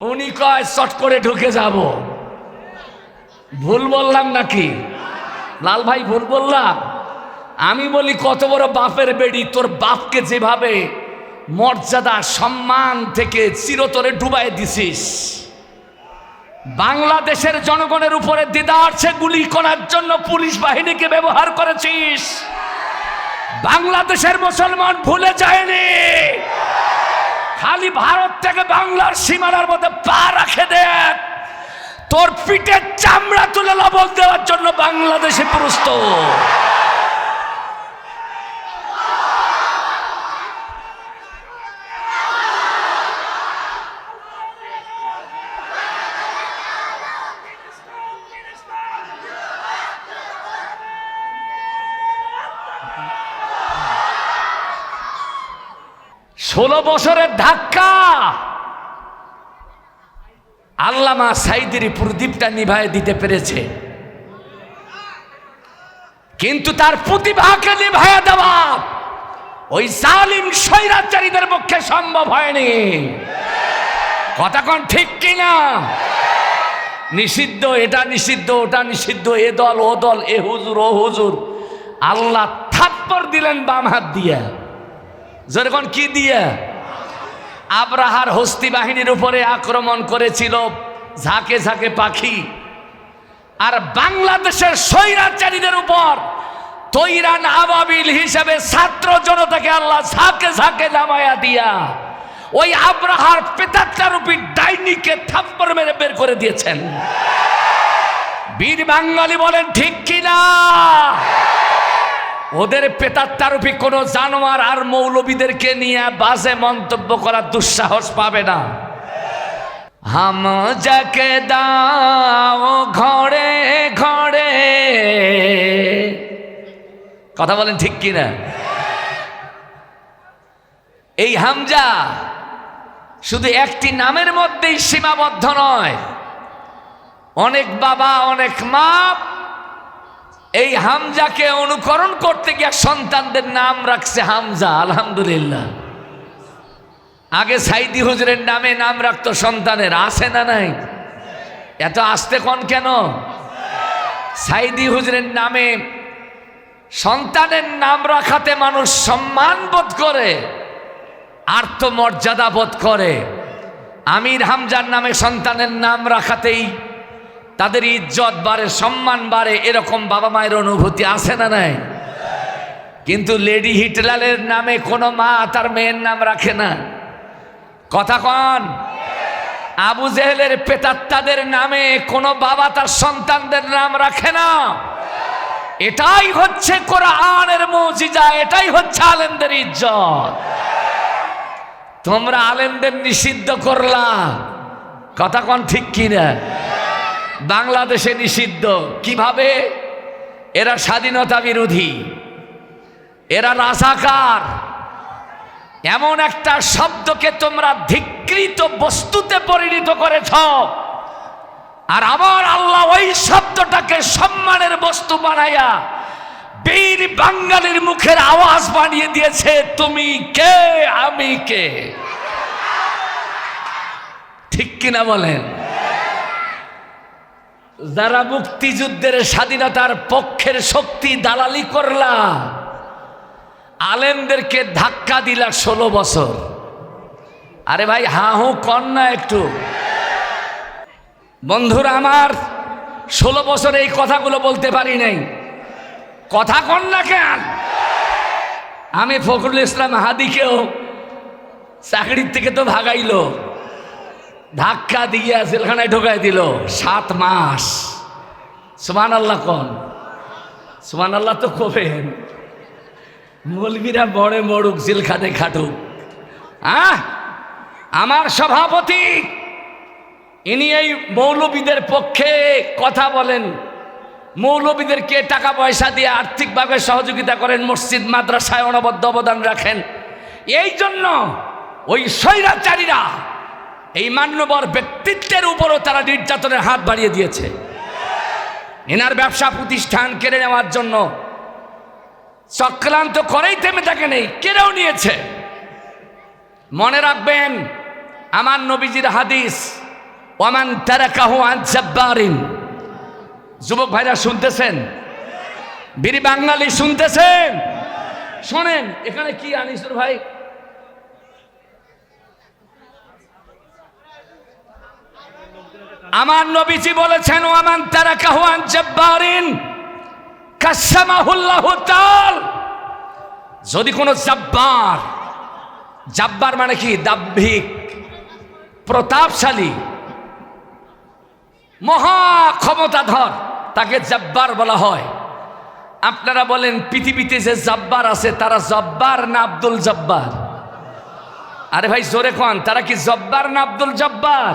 উনি কয়, চট করে ঢুকে যাব। ভুল বললাম নাকি? লাল ভাই, ভুল বললাম। আমি বলি, কত বড় বাপের বেড়ি, তোর বাপকে যেভাবে মর্যাদা, সম্মান থেকে চিরতরে ডুবাই দিছিস। বাংলাদেশের জনগণের উপরে দিদারছে গুলি করার জন্য পুলিশ বাহিনীকে ব্যবহার করেছিস। বাংলাদেশের মুসলমান ভুলে যায়নি। খালি ভারত থেকে বাংলার সীমানার মধ্যে পা রাখে দেখ তোর পিঠের চামড়া তুলে লবণ দেওয়ার জন্য বাংলাদেশে প্রস্তুত ষোলো বছরের ধাক্কা। আল্লামা সাইদের প্রদীপটা নিভায় দিতে পেরেছে। কিন্তু তার প্রতিভাকে নিভায় দেওয়া ওই জালিম স্বৈরাচারীদের পক্ষে সম্ভব হয়নি। কথা কোন ঠিক কিনা? নিষিদ্ধ, এটা নিষিদ্ধ, ওটা নিষিদ্ধ, এ দল, ও দল, এ হুজুর, ও হুজুর। আল্লাহ থাপ্পর দিলেন বাম হাত দিয়া। যেরকম কি দিয়ে? আব্রাহার হস্তি বাহিনীর উপরে আক্রমণ করেছিল ঝাঁকে ঝাঁকে পাখি। আর বাংলাদেশের স্বৈরাচারীদের উপর তৈরান আবাবিল হিসাবে ছাত্র জনতাকে আল্লাহ ঝাঁকে ঝাঁকে নামায়া দিয়া ওই আব্রাহার পেতাত্তারূপী ডাইনিকে থাপ্পর মেরে বের করে দিয়েছেন। বীর বাঙালি বলেন, ঠিক কিনা? ওদের পেতাত্তারূপী কোনো জানোয়ার আর মৌলবীদেরকে নিয়ে বাজে মন্তব্য করার দুঃসাহস পাবে না। হাম যাকে দাও ঘরে ঘরে। কথা বলেন ঠিক কিনা? এই হামজা শুধু একটি নামের মধ্যেই সীমাবদ্ধ নয়, অনেক বাবা, অনেক মা এই হামজাকে অনুকরণ করতে গিয়ে সন্তানদের নাম রাখছে হামজা, আলহামদুলিল্লাহ। আগে সাইদি হুজুরের নামে নাম রাখতো সন্তানের, আছে না নাই? এত আসতে কন কেন? সাইদি হুজুরের নামে সন্তানের নাম রাখাতে মানুষ সম্মান বোধ করে, আত্মমর্যাদা বোধ করে। আমির হামজার নামে সন্তানের নাম রাখাতেই তাদের ইজ্জত বাড়ে, সম্মান বাড়ে, এরকম বাবা মায়ের অনুভূতি আছে না নাই? কিন্তু লেডি হিটলারের নামে কোনো মা তার মেয়ের নাম রাখে না। কথা কন, আবু জেহেলের পেতাত্তাদের নামে কোনো বাবা তার সন্তানদের নাম রাখে না। এটাই হচ্ছে কোরআনের মৌজিজা, এটাই হচ্ছে আলেমদের ইজ্জত। তোমরা আলেমদের নিষিদ্ধ করলা। কথা কন ঠিক কিনা? বাংলাদেশে নিষিদ্ধ। কীভাবে? এরা স্বাধীনতা বিরোধী। এরা রাজাকার। এমন একটা শব্দকে তোমরা ধিকৃত বস্তুতে পরিণত করেছ। আর আমার আল্লাহ ওই শব্দটাকে সম্মানের বস্তু বানাইয়া বীর বাঙালির মুখের আওয়াজ বানিয়ে দিয়েছে, তুমি কে? আমি কে? ঠিক কিনা বলেন? যারা মুক্তিযুদ্ধের স্বাধীনতার পক্ষের শক্তি দালালি করলা, আলেমদেরকে ধাক্কা দিলা ষোলো বছর। আরে ভাই হা হু কন না একটু। বন্ধুরা আমার, ষোলো বছর এই কথাগুলো বলতে পারি নাই। কথা কন না কেন? আমি ফখরুল ইসলাম হাদিকেও চাকরির থেকে তো ভাগাইলো। ধাক্কা দিয়ে জেলখানায় ঢোকাই দিল। সাত মাস। সুমান আল্লাহ কন? সুমান আল্লাহ তো কবেন? মৌলবীরা বড়ে মরুক জেলখানে খাটুক। হ্যাঁ আমার সভাপতি, ইনি এই মৌলবীদের পক্ষে কথা বলেন। মৌলবীদেরকে টাকা পয়সা দিয়ে আর্থিকভাবে সহযোগিতা করেন? মসজিদ, মাদ্রাসায় অনবদ্য অবদান রাখেন। এই জন্য ওই স্বৈরাচারীরা এই মান্যবর ব্যক্তিত্বের উপরও তারা নির্যাতনের হাত বাড়িয়ে দিয়েছে। এনার ব্যবসা প্রতিষ্ঠান কেড়ে নেওয়ার জন্য চক্রান্ত করেই থেমে থাকে নেই, কেড়েও নিয়েছে। মনে রাখবেন, আমার নবীজির হাদিস, ওয়ামান তারাকাহু আন জাব্বারিন। যুবক ভাইরা শুনতেছেন? বীর বাঙালি শুনতেছেন? শোনেন, এখানে কি আনিসুর ভাই? আমার নবীজি বলেছেন, ওয়ামান তারাকাহু আন জাব্বারিন, কাসামাহুল্লাহু তাল। যদি কোনো জাব্বার জাব্বার মানে কি? দাব্ভিক প্রতাপশালী, মহা ক্ষমতাধর, তাকে জব্বার বলা হয়। আপনারা বলেন, পৃথিবীতে যে জব্বার আছে, তারা জব্বার না আব্দুল জব্বার? আরে ভাই, জোরে কন, তারা কি জব্বার না আব্দুল জব্বার?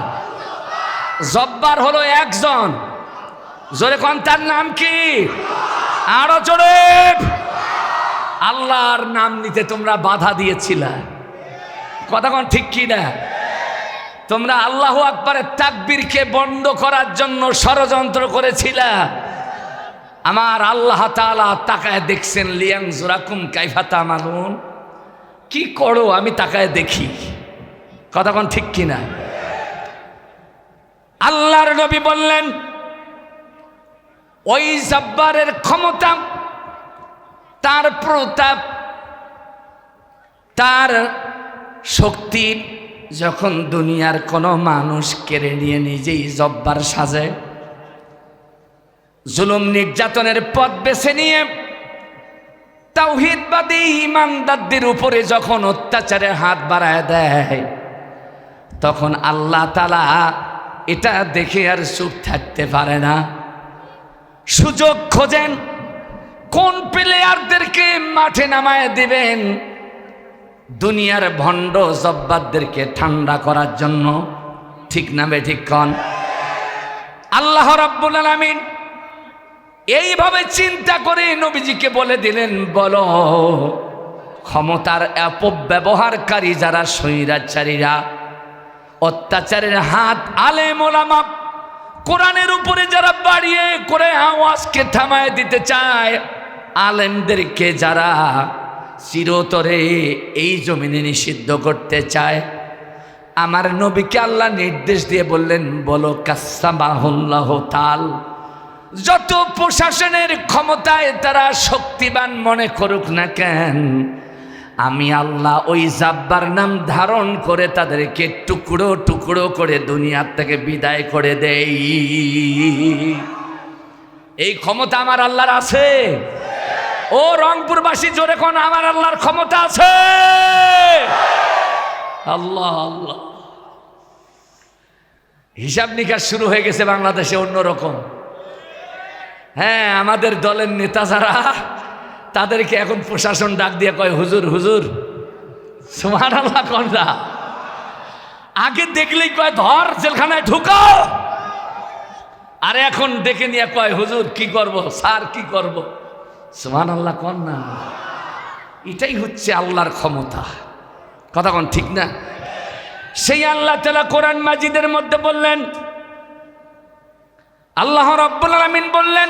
জব্বার হলো একজন। জোরে কন, তার নাম কি? আরও জোরে। আল্লাহর নাম নিতে তোমরা বাধা দিয়েছিলা। কথা কন, ঠিক কি না? তোমরা আল্লাহ আকবরের তাকবীরকে বন্ধ করার জন্য ষড়যন্ত্র করেছিলা। আমার আল্লাহ তালা তাকায় দেখছেন লিয়াং জোরাকুম কাইফাতা মালুন কি করো, আমি তাকায় দেখি। কতক্ষণ ঠিক কিনা আল্লাহর নবী বললেন, ওই জব্বারের ক্ষমতা, তার প্রতাপ, তার শক্তি যখন দুনিয়ার কোনো মানুষ কেড়ে নিয়ে নিজেই জব্বার সাজে, জুলুম নির্যাতনের পথ বেছে নিয়ে তাওহিদবাদী ইমানদারদের উপরে যখন অত্যাচারে হাত বাড়ায় দেয়, তখন আল্লাহ তালা এটা দেখে আর চুপ থাকতে পারে না। সুযোগ খোঁজেন, কোন প্লেয়ারদেরকে মাঠে নামায় দিবেন? দুনিয়ার ভণ্ড জব্বারদেরকে ঠান্ডা করার জন্য ঠিক নামে ঠিক কন? আল্লাহ রাব্বুল আলামিন এইভাবে চিন্তা করে নবীজিকে বলে দিলেন, বলো, ক্ষমতার অপব্যবহারকারী যারা স্বৈরাচারীরা অত্যাচারের হাত আলে মোলামা। কোরআনের উপরে যারা বাড়িয়ে করে আওয়াজকে থামায় দিতে চায়, আলেমদেরকে যারা চিরতরে এই জমিনে নিষিদ্ধ করতে চায়, আমার নবীকে আল্লাহ নির্দেশ দিয়ে বললেন, বলো কাসাবাহুল্লাহ তাল যত প্রশাসনের ক্ষমতায় তারা শক্তিবান মনে করুক না কেন আমি আল্লাহ ওই জাব্বার নাম ধারণ করে তাদেরকে টুকরো টুকরো করে দুনিয়ার থেকে বিদায় করে দেই। এই ক্ষমতা আমার আল্লাহর আছে। ও রংপুরবাসী, জোরে কোন আমার আল্লাহর ক্ষমতা আছে? আল্লাহ আল্লাহ। হিসাব নিকাশ শুরু হয়ে গেছে বাংলাদেশে অন্যরকম। হ্যাঁ আমাদের দলের নেতা যারা তাদেরকে এখন প্রশাসন ডাক দিয়ে কয়, হুজুর হুজুর সুমার আল্লাহ কন্যা আগে দেখলেই কয়, ধর, জেলখানায় ঢুকাও আর এখন দেখে নিয়ে কয়, হুজুর, কি করব? স্যার, কি করব? সুমান আল্লাহ কন না এটাই হচ্ছে আল্লাহর ক্ষমতা। কথা কন ঠিক না? সেই আল্লাহ তালা কোরআন মাজিদের মধ্যে বললেন, আল্লাহ রব্বুল আলমিন বললেন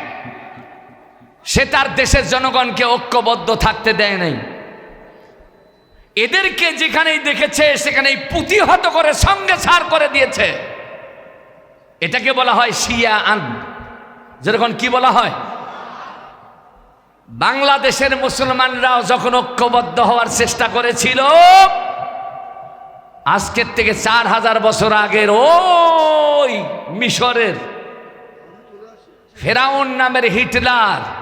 সে তার দেশের জনগণকে ঐক্যবদ্ধ থাকতে দেয় নাই। এদেরকে যেখানেই দেখেছে, সেখানেই পুঁতিহত করে, সঙ্গে সার করে দিয়েছে। এটাকে বলা হয় শিয়া আন। যেরকম কি বলা হয়? বাংলাদেশের মুসলমানরাও যখন ঐক্যবদ্ধ হওয়ার চেষ্টা করেছিল, আজকের থেকে চার হাজার বছর আগের ওই মিশরের ফেরাউন নামের হিটলার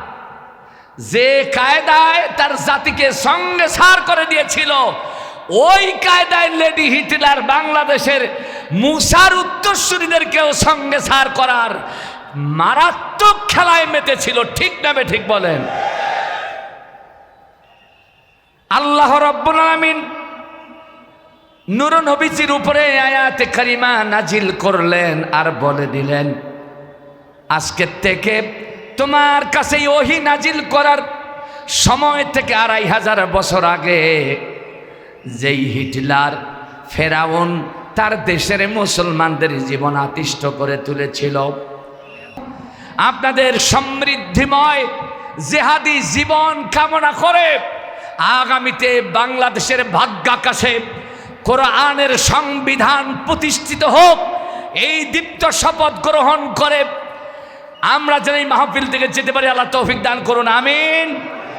যে কায়দায় তার জাতিকে সঙ্গে সার করে দিয়েছিল, ওই কায়দায় লেডি হিটলার বাংলাদেশের মুসার উত্তরসূরিদেরকেও সঙ্গে সার করার মারাত্মক খেলায় মেতেছিল। ঠিক নামে ঠিক বলেন? আল্লাহ রব্বুল আলামিন নুর নবীজির উপরে আয়াতে কারিমা নাজিল করলেন আর বলে দিলেন আজকের থেকে তোমার কাছে ওহি নাজিল করার সময় থেকে আড়াই হাজার বছর আগে, যেই হিটলার ফেরাউন তার দেশের মুসলমানদের জীবন আতিষ্ঠ করে তুলেছিল। আপনাদের সমৃদ্ধিময় জেহাদি জীবন কামনা করে আগামীতে বাংলাদেশের ভাগ্যাকাশে কোরআনের সংবিধান প্রতিষ্ঠিত হোক, এই দীপ্ত শপথ গ্রহণ করে আমরা যেন এই মাহফিল থেকে যেতে পারি, আল্লাহ তৌফিক দান করুন, আমিন।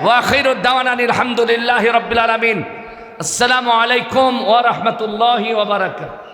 ওয়াখিরুদ্দাওয়ান আলহামদুলিল্লাহ রবিল আলমিন। আসসালামু আলাইকুম ওয়া বারাকাতুহু।